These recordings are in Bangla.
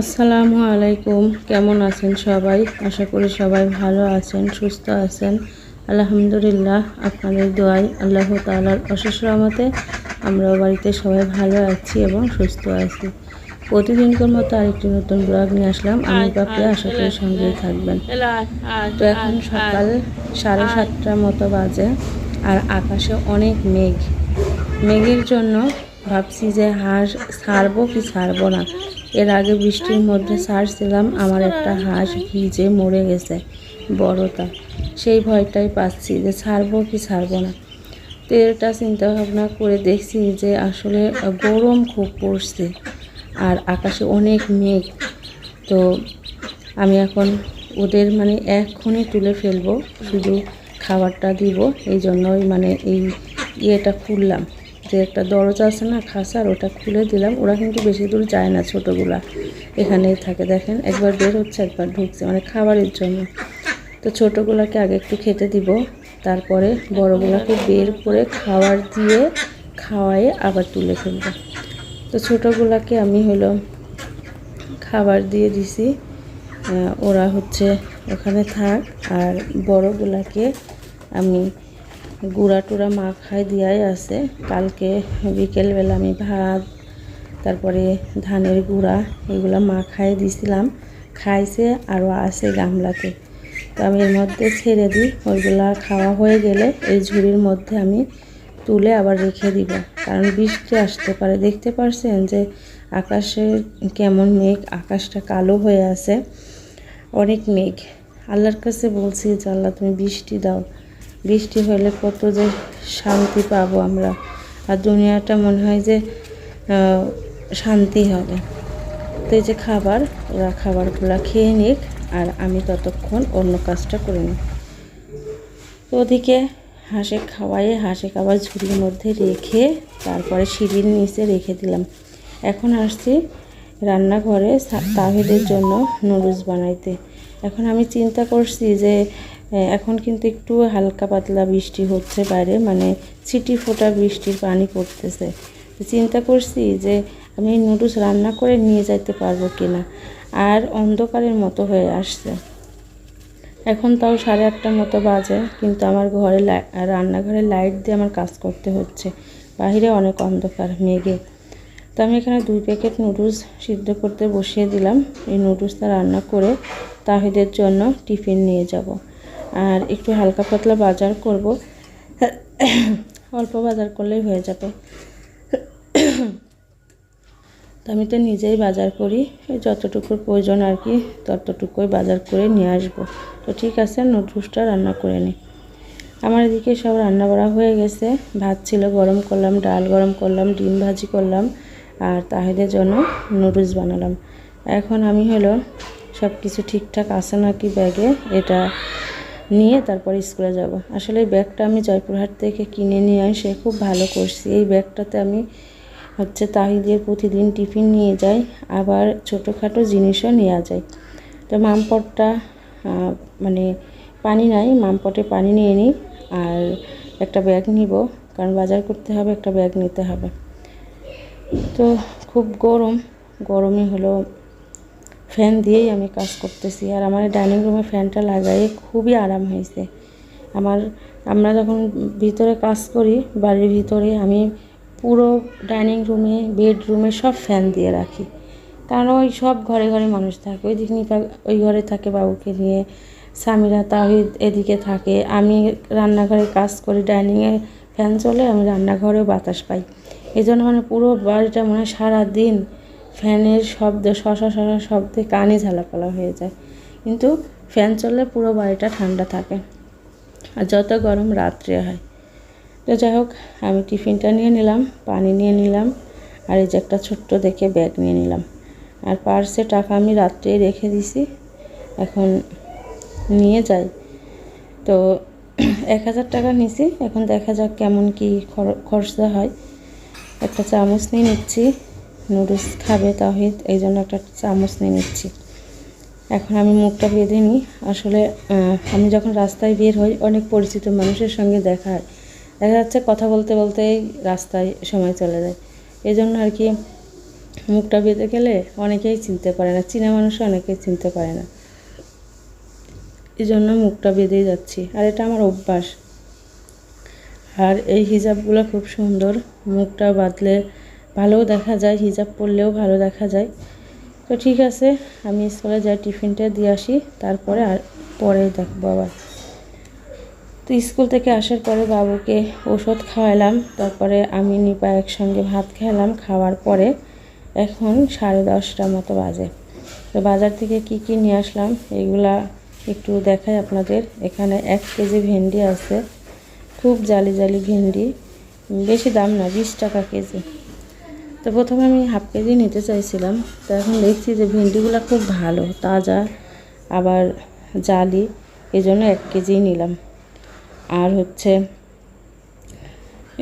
আসসালামু আলাইকুম। কেমন আছেন সবাই? আশা করি সবাই ভালো আছেন সুস্থ আছেন। আলহামদুলিল্লাহ আপনাদের দোয়াই আল্লাহ তাআলার অশেষ রহমতে আমরাও বাড়িতে সবাই ভালো আছি এবং সুস্থ আছি। প্রতিদিনকার মতো আরেকটি নতুন ব্লগ নিয়ে আসলাম। আমি পাপড়ি আশা করি সঙ্গেই থাকবেন। তো এখন সকাল সাড়ে সাতটার মতো বাজে আর আকাশে অনেক মেঘ। মেঘের জন্য ভাবছি যে হাঁস ছাড়বো কি ছাড়বো না। এর আগে বৃষ্টির মধ্যে ছাড়ছিলাম, আমার একটা হাঁস ভিজে মরে গেছে, বড়টা। সেই ভয়টাই পাচ্ছি যে ছাড়বো কি ছাড়বো না। তো এটা চিন্তা ভাবনা করে দেখছি যে আসলে গরম খুব পড়ছে আর আকাশে অনেক মেঘ। তো আমি এখন ওদের মানে এক্ষুনি তুলে ফেলব, শুধু খাবারটা দিব, এই জন্যই মানে এই ইয়েটা খুললাম। যে একটা দরজা আছে না খাসার ওটা খুলে দিলাম। ওরা কিন্তু বেশি দূর যায় না ছোটোগুলা। এখানেই থাকে, দেখেন। একবার বের হচ্ছে, একবার ঢুকছে মানে খাবারের জন্য। তো ছোটোগুলাকে আগে একটু খেতে দিব। তারপরে বড়গুলাকে বের করে খাবার দিয়ে খাওয়ায়ে আবার তুলে ফেলব। তো ছোটোগুলাকে আমি হলো খাবার দিয়ে দিছি। ওরা হচ্ছে ওখানে থাক, আর বড়গুলাকে আমি গুঁড়া টুড়া মাখায় দিয়াই আছে। কালকে বিকেলবেলা আমি ভাত, তারপরে ধানের গুঁড়া এগুলো মাখায় দিছিলাম। খাইছে আরও আছে গামলাতে। তো আমি এর মধ্যে ছেড়ে দিই, ওইগুলা খাওয়া হয়ে গেলে এই ঝুড়ির মধ্যে আমি তুলে আবার রেখে দিব। কারণ বৃষ্টি আসতে পারে। দেখতে পারছেন যে আকাশে কেমন মেঘ, আকাশটা কালো হয়ে আছে। অনেক মেঘ। আল্লাহর কাছে বলছি যে, আল্লাহ, তুমি বৃষ্টি দাও। বৃষ্টি হলে কত যে শান্তি পাবো আমরা। আর দুনিয়াটা মনে হয় যে শান্তি হবে। তো এই যে খাবার, ওরা খাবারগুলো খেয়ে নিক, আর আমি ততক্ষণ অন্য কাজটা করে নিই। তো ওদিকে হাঁসে খাওয়াইয়ে হাঁসে খাবার ঝুড়ির মধ্যে রেখে তারপরে সিঁড়ির নিচে রেখে দিলাম। এখন আসছি রান্নাঘরে তাহিদের জন্য নুডলস বানাইতে। এখন আমি চিন্তা করছি যে এখন কিন্তু একটু হালকা পাতলা বৃষ্টি হচ্ছে বাইরে মানে ছিটি ফোটা বৃষ্টির পানি পড়তেছে। চিন্তা করছি যে আমি নুডলস রান্না করে নিয়ে যাইতে পারব কিনা, আর অন্ধকারের মতো হয়ে আসছে। এখন তাও সাড়ে আটটার মতো বাজে, কিন্তু আমার ঘরে রান্নাঘরে লাইট দিয়ে আমার কাজ করতে হচ্ছে। বাইরে অনেক অন্ধকার, মেঘে। তো আমি এখানে দুই প্যাকেট নুডলস সিদ্ধ করতে বসিয়ে দিলাম। এই নুডলসটা রান্না করে তাহিদের জন্য টিফিন নিয়ে যাব। আর একটু হালকা পাতলা বাজার করব। অল্প বাজার করলেই হয়ে যাবে। তো আমি তো নিজেই বাজার করি যতটুকুর প্রয়োজন আর কি, ততটুকুই বাজার করে নিয়ে আসব। তো ঠিক আছে নুডলসটা রান্না করে নিই আমার এদিকে সব রান্না বাড়া হয়ে গেছে। ভাত ছিল গরম করলাম, ডাল গরম করলাম, ডিম ভাজি করলাম, আর তাহিদের জন্য নুডলস বানালাম। এখন আমি হলো সব কিছু ঠিকঠাক আছে নাকি ব্যাগে, এটা নিয়ে তারপর স্কুলে যাব। আসলে এই ব্যাগটা আমি জয়পুরহাট থেকে কিনে নিয়ে এসে খুব ভালো করছি। এই ব্যাগটাতে আমি হচ্ছে তাহিদের প্রতিদিন টিফিন নিয়ে যাই, আবার ছোটোখাটো জিনিসও নেওয়া যায়। তো মামপটটা মানে পানি নাই, মামপটে পানি নিয়ে নিই আর একটা ব্যাগ নিব, কারণ বাজার করতে হবে, একটা ব্যাগ নিতে হবে। তো খুব গরম গরমে হলো ফ্যান দিয়েই আমি কাজ করতেছি। আর আমার ডাইনিং রুমে ফ্যানটা লাগাই খুবই আরাম হয়েছে। আমার, আমরা যখন ভিতরে কাজ করি, বাড়ির ভিতরে আমি পুরো ডাইনিং রুমে, বেডরুমে সব ফ্যান দিয়ে রাখি। কারণ ওই সব ঘরে ঘরে মানুষ থাকে। ওই দিক ওই ঘরে থাকে বাবুকে নিয়ে, স্বামীরা তাহিদ এদিকে থাকে। আমি রান্নাঘরে কাজ করি, ডাইনিংয়ে ফ্যান চলে, আমি রান্নাঘরেও বাতাস পাই। এই জন্য মানে পুরো বাড়িটা মনে সারাদিন ফ্যানের শব্দ, শশা শশা শব্দে কানে ঝালাপালা হয়ে যায়। কিন্তু ফ্যান চললে পুরো বাড়িটা ঠান্ডা থাকে আর যত গরম রাত্রে হয়। তো যাই হোক, আমি টিফিনটা নিয়ে নিলাম, পানি নিয়ে নিলাম আর এই যে একটা ছোট্ট দেখে ব্যাগ নিয়ে নিলাম। আর পার্সে টাকা আমি রাত্রেই রেখে দিছি, এখন নিয়ে যাই। তো এক হাজার টাকা নিছি, এখন দেখা যাক কেমন কি খর- খরচা হয়। একটা চামচ নিয়ে নিচ্ছি। নুডলস খাবে তাহিদ, এই জন্য একটা চামচ নিয়ে নিচ্ছি। এখন আমি মুখটা বেঁধে নিই। আসলে আমি যখন রাস্তায় বের হই, অনেক পরিচিত মানুষের সঙ্গে দেখা হয়। দেখা যাচ্ছে কথা বলতে বলতেই রাস্তায় সময় চলে যায়। এই জন্য আর কি মুখটা বেঁধে গেলে অনেকেই চিনতে পারে না, চীনা মানুষ অনেকেই চিনতে পারে না। এই জন্য মুখটা বেঁধেই যাচ্ছি। আর এটা আমার অভ্যাস। আর এই হিজাবগুলো খুব সুন্দর। মুখটা বাঁধলে ভালোও দেখা যায়, হিজাব পরলেও ভালো দেখা যায়। তো ঠিক আছে, আমি স্কুলে যাই, টিফিনটা দিয়ে আসি, তারপরে আর পরে দেখব আবার। তো স্কুল থেকে আসার পরে বাবুকে ওষুধ খাওয়ালাম, তারপরে আমি নিপা একসঙ্গে ভাত খেলাম, খাওয়ার পরে এখন সাড়ে দশটা মতো বাজে। তো বাজার থেকে কি কি নিয়ে আসলাম, এগুলা একটু দেখাই আপনাদের। এখানে এক কেজি ভেন্ডি আছে, খুব জালি জালি ভেন্ডি, বেশি দাম না, বিশ টাকা কেজি। তো প্রথমে আমি হাফ কেজি নিতে চাইছিলাম। তো এখন দেখছি যে ভেন্ডিগুলো খুব ভালো, তাজা, আবার জালি এই জন্য এক কেজি নিলাম। আর হচ্ছে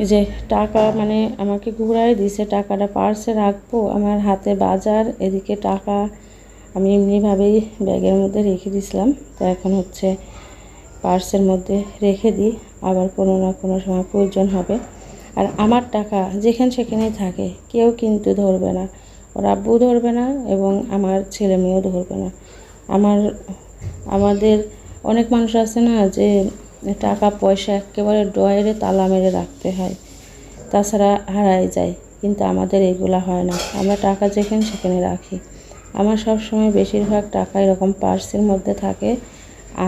এই যে টাকা মানে আমাকে ঘুরাই দিছে, টাকাটা পার্সে রাখব, আমার হাতে বাজার, এদিকে টাকা আমি এমনিভাবেই ব্যাগের মধ্যে রেখে দিয়েছিলাম তো এখন হচ্ছে পার্সের মধ্যে রেখে দিই, আবার কোনো না কোনো সময় প্রয়োজন হবে। আর আমার টাকা যেখানে সেখানেই থাকে, কেউ কিন্তু ধরবে না। ওর আব্বু ধরবে না এবং আমার ছেলে মেয়েও ধরবে না। আমার, আমাদের অনেক মানুষ আছে না যে টাকা, পয়সা একেবারে ড্রয়ারে তালা মেরে রাখতে হয়, তাছাড়া হারাই যায়। কিন্তু আমাদের এগুলো হয় না। আমরা টাকা যেখানে সেখানে রাখি। আমার সব সময় বেশিরভাগ টাকা এরকম পার্সের মধ্যে থাকে।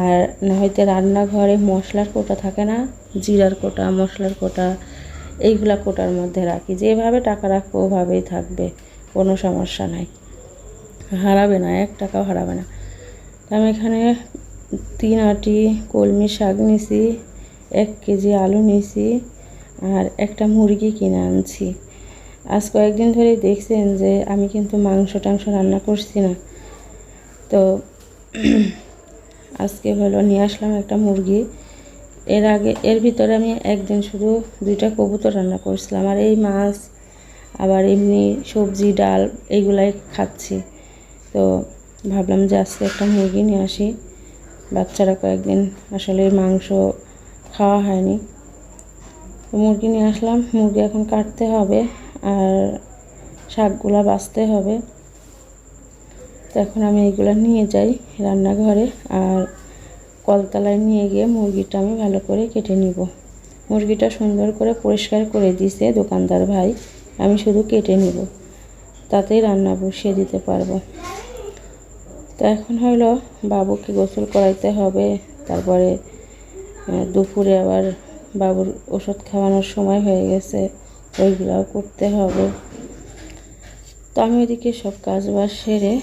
আর না হয়তো রান্নাঘরে মশলার কোটা থাকে না, জিরার কোটা, মশলার কোটা এইগুলা কোটার মধ্যে রাখি। যেভাবে টাকা রাখব ওভাবেই থাকবে, কোনো সমস্যা নাই। হারাবে না, এক টাকাও হারাবে না। আমি এখানে তিন আটি কলমি শাক নিছি, এক কেজি আলু নিছি, আর একটা মুরগি কিনে আনছি। আজ কয়েকদিন ধরে দেখছেন যে আমি কিন্তু মাংস টাংস রান্না করছি না। তো আজকে হলো নিয়ে আসলাম একটা মুরগি। এর আগে, এর ভিতরে আমি একদিন শুধু দুইটা কবুতর রান্না করছিলাম। আর এই মাছ, আবার এমনি সবজি, ডাল এইগুলাই খাচ্ছি। তো ভাবলাম যে আজকে একটা মুরগি নিয়ে আসি। বাচ্চারা কয়েকদিন আসলে মাংস খাওয়া হয়নি। তো মুরগি নিয়ে আসলাম। মুরগি এখন কাটতে হবে আর শাকগুলা বাঁচতে হবে। তো এখন আমি এইগুলো নিয়ে যাই রান্নাঘরে। আর কলতলায় নিয়ে গিয়ে মুরগিটা আমি ভালো করে কেটে নিব। মুরগিটা সুন্দর করে পরিষ্কার করে দিছে দোকানদার ভাই। আমি শুধু কেটে নিব, তাতেই রান্না বসিয়ে দিতে পারব। তো এখন হলো বাবুকে গোসল করাইতে হবে। তারপরে দুপুরে আবার বাবুর ওষুধ খাওয়ানোর সময় হয়ে গেছে, ওইগুলাও করতে হবে। তো আমি ওইদিকে সব কাজ বাজ সেরে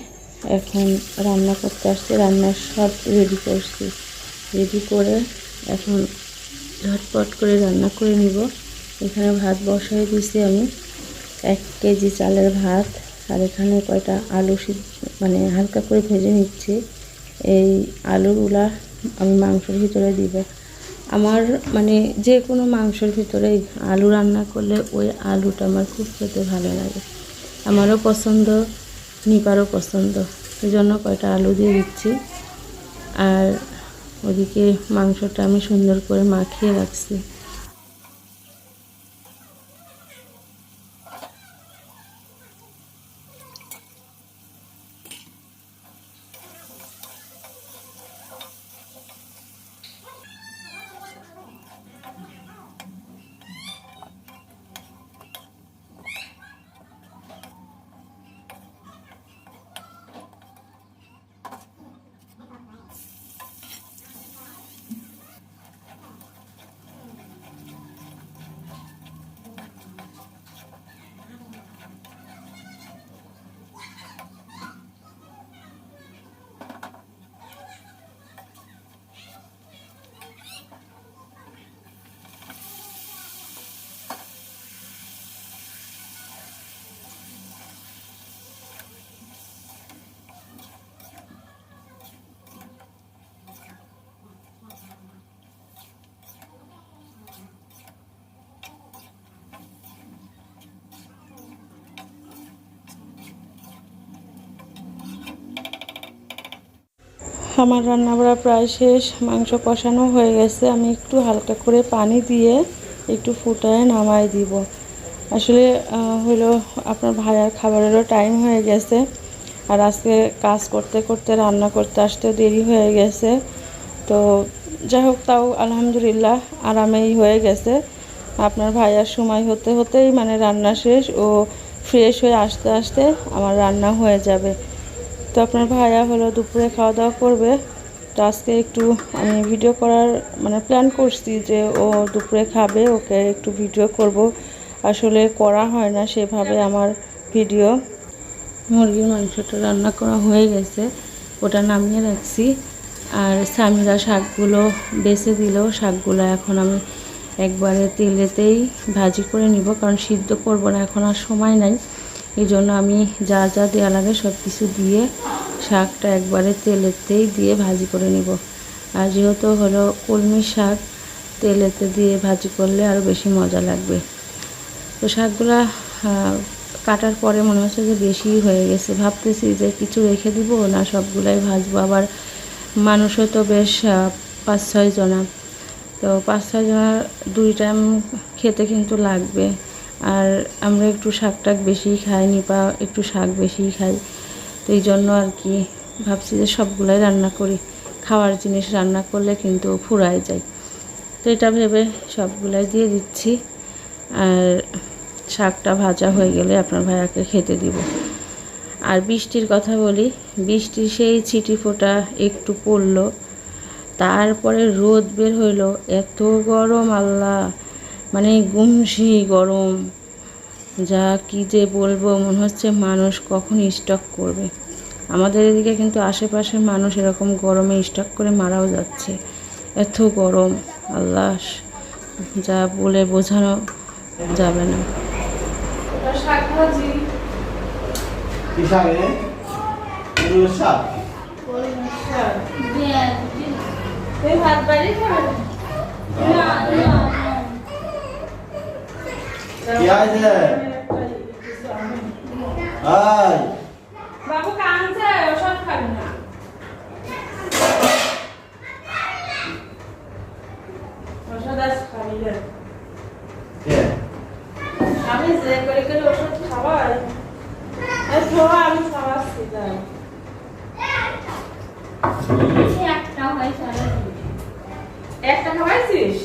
এখন রান্না করতে আসছি রান্নার সব রেডি করছি। রেডি করে এখন ঝটপট করে রান্না করে নিব। এখানে ভাত বসাই দিয়েছি আমি। এক কেজি চালের ভাত আর এখানে কয়টা আলু মানে হালকা করে ভেজে নিচ্ছি। এই আলুগুলা আমি মাংসের ভিতরে দিব। আমার মানে যে কোনো মাংসের ভিতরে আলু রান্না করলে ওই আলুটা আমার খুব খেতে ভালো লাগে। আমারও পছন্দ, নিপারও পছন্দ। এই জন্য কয়টা আলু দিয়ে দিচ্ছি। আর ওদিকে মাংসটা আমি সুন্দর করে মাখিয়ে রাখছি। আমার রান্না বাড়া প্রায় শেষ। মাংস কষানো হয়ে গেছে। আমি একটু হালকা করে পানি দিয়ে একটু ফুটায় নামাই দিব। আসলে হলো আপনার ভাইয়ার খাবারেরও টাইম হয়ে গেছে। আর আজকে কাজ করতে করতে, রান্না করতে আসতে দেরি হয়ে গেছে। তো যাই হোক, তাও আলহামদুলিল্লাহ আরামেই হয়ে গেছে। আপনার ভাইয়ার সময় হতে হতেই মানে রান্না শেষ ও ফ্রেশ হয়ে আসতে আসতে আমার রান্না হয়ে যাবে। তো আপনার ভাইয়া হলো দুপুরে খাওয়া দাওয়া করবে। তো আজকে একটু আমি ভিডিও করার মানে প্ল্যান করছি যে ও দুপুরে খাবে, ওকে একটু ভিডিও করব। আসলে করা হয় না সেভাবে আমার ভিডিও মুরগির মাংসটা রান্না করা হয়ে গেছে, ওটা নামিয়ে রাখছি। আর সামিরা শাকগুলো বেছে দিলেও শাকগুলো এখন আমি একবারে তেলেতেই ভাজি করে নিব, কারণ সিদ্ধ করব না, এখন আর সময় নাই। এই জন্য আমি যা যা দেওয়া লাগে সব কিছু দিয়ে শাকটা একবারে তেলেতেই দিয়ে ভাজি করে নিব। আর যেহেতু হলো কলমি শাক, তেলেতে দিয়ে ভাজি করলে আরও বেশি মজা লাগবে। তো শাকগুলা কাটার পরে মনে হচ্ছে যে বেশি হয়ে গেছে। ভাবতেছি যে কিছু রেখে দিব, না সবগুলাই ভাজবো। আবার মানুষও তো বেশ পাঁচ ছয় জনা। তো পাঁচ ছয় জনার দুই টাইম খেতে কিন্তু লাগবে। আর আমরা একটু শাক টাক বেশিই খাই, নিপা একটু শাক বেশিই খাই। তো এই জন্য আর কি ভাবছি যে সবগুলাই রান্না করি। খাওয়ার জিনিস রান্না করলে কিন্তু ফুরায় যায়। তো এটা ভেবে সবগুলাই দিয়ে দিচ্ছি। আর শাকটা ভাজা হয়ে গেলে আপনার ভাইয়াকে খেতে দিব। আর বৃষ্টির কথা বলি বৃষ্টি সেই ছিটি ফোটা একটু পড়ল, তারপরে রোদ বের হইল, এত গরম, আল্লাহ! মানে গুমসি গরম যা কি যে বলব মনে হচ্ছে মানুষ কখন স্টক করবে। আমাদের এদিকে কিন্তু আশেপাশে মানুষ এরকম গরমে স্টক করে মারাও যাচ্ছে। এত গরম আল্লাহ যা বলে বোঝানো যাবে না। তুমি ভাত বাড়ি খাবে কি আছে আয় বাবু কাঁদছে ওসব খাবি না ওষুধ আজ খাবি না কে আমি যে করে করে ওষুধ খাওয়াই এই খাওয়া আমি খাওয়াচ্ছি তাই একটা খাওয়াইছিস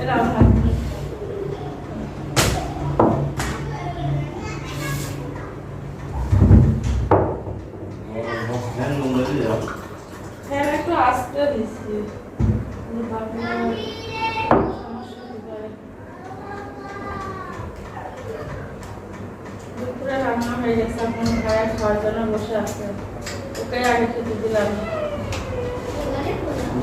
এটা আমার ফ্যান নোংরা দিয়ে যাও হ্যাঁ একটু আসতে দিছি ভাবলাম সমস্যা হতে পারে। দুপুরে রান্না হয়ে গেছে এখন ভাইয়া খাওয়ার জন্য বসে আছে ওকে আগে খেতে দিলাম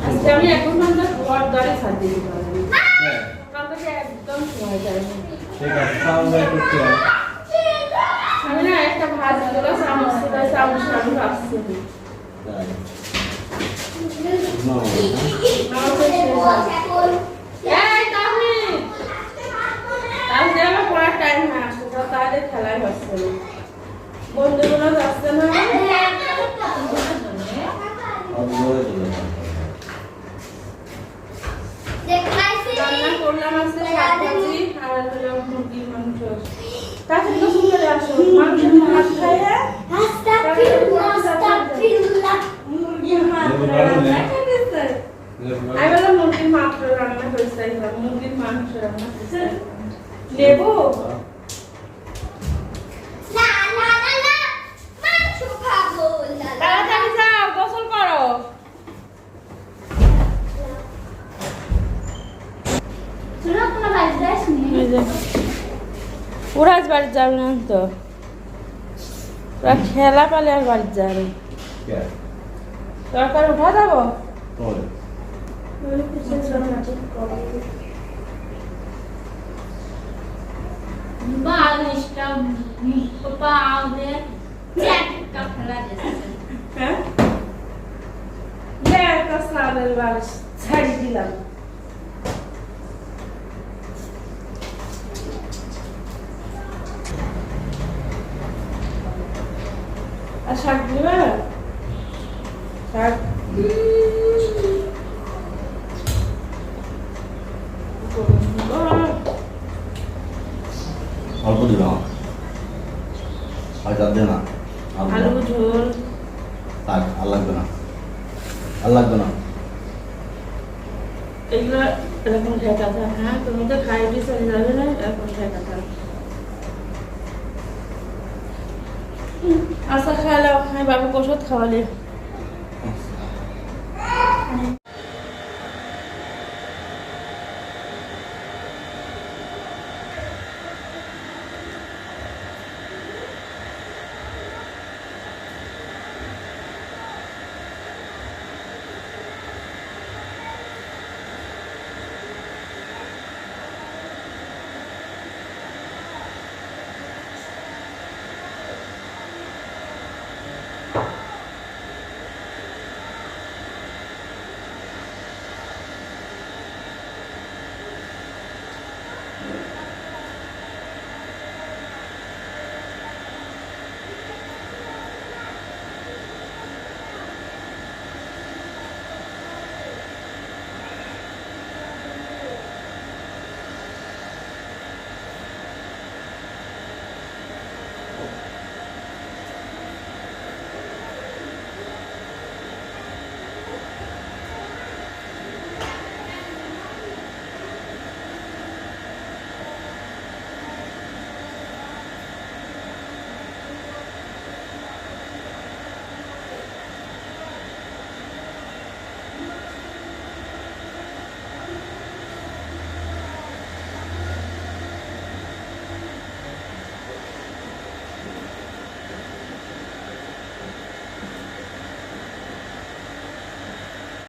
আজকে আমি এক ঘণ্টা ঘর দ্বারে ছাড়তে দিতে পারব হ্যাঁ, সকাল থেকে একদম সময় যায়নি ঠিক আছে খাওয়া দাওয়া করতে হবে আমি না একটা ভাজি দিল চামচ চামচ আমি ভাবছি তাই। নাও, আমাকে শেষ। এই তাহমিদ! তাহলে আমার পড়ার টাইম আসছে তো তাহলে খেলায় হচ্ছে না বন্ধুগুলো যাচ্ছে না আর বলে দিলে না। রান্না করলাম আজকে শাক আর হলো মুরগির মাংস। তাড়াতাড়ি গোসল করে আসো। মাংসের ভাত খাইয়ে মুরগির মাংস রান্না করেছে আমি বললাম মুরগির মাংস রান্না করেছে মুরগির মাংস রান্না করেছে। লেবু? তাড়াতাড়ি যাও গোসল করো এই যে ওরা আজ বাড়ি যাবে না তো। ওরা খেলা পালে আর বাড়ি যাবে? তরকারি উঠা যাব। হ্যাঁ? ছাড়ি দিলাম। আর শাক দিবে শাক অল্প দিবে আমার আর যার দে না আর আলু ঝোল থাক আর লাগবে না আর লাগবে না এগুলো এরকম ঢেকা থাক হ্যাঁ তুমি তো খাই দিয়ে চলে যাবে না এরকম ঢেকা থাক আচ্ছা খাওয়ালাম হ্যাঁ বাবু ওষুধ খাওয়ালে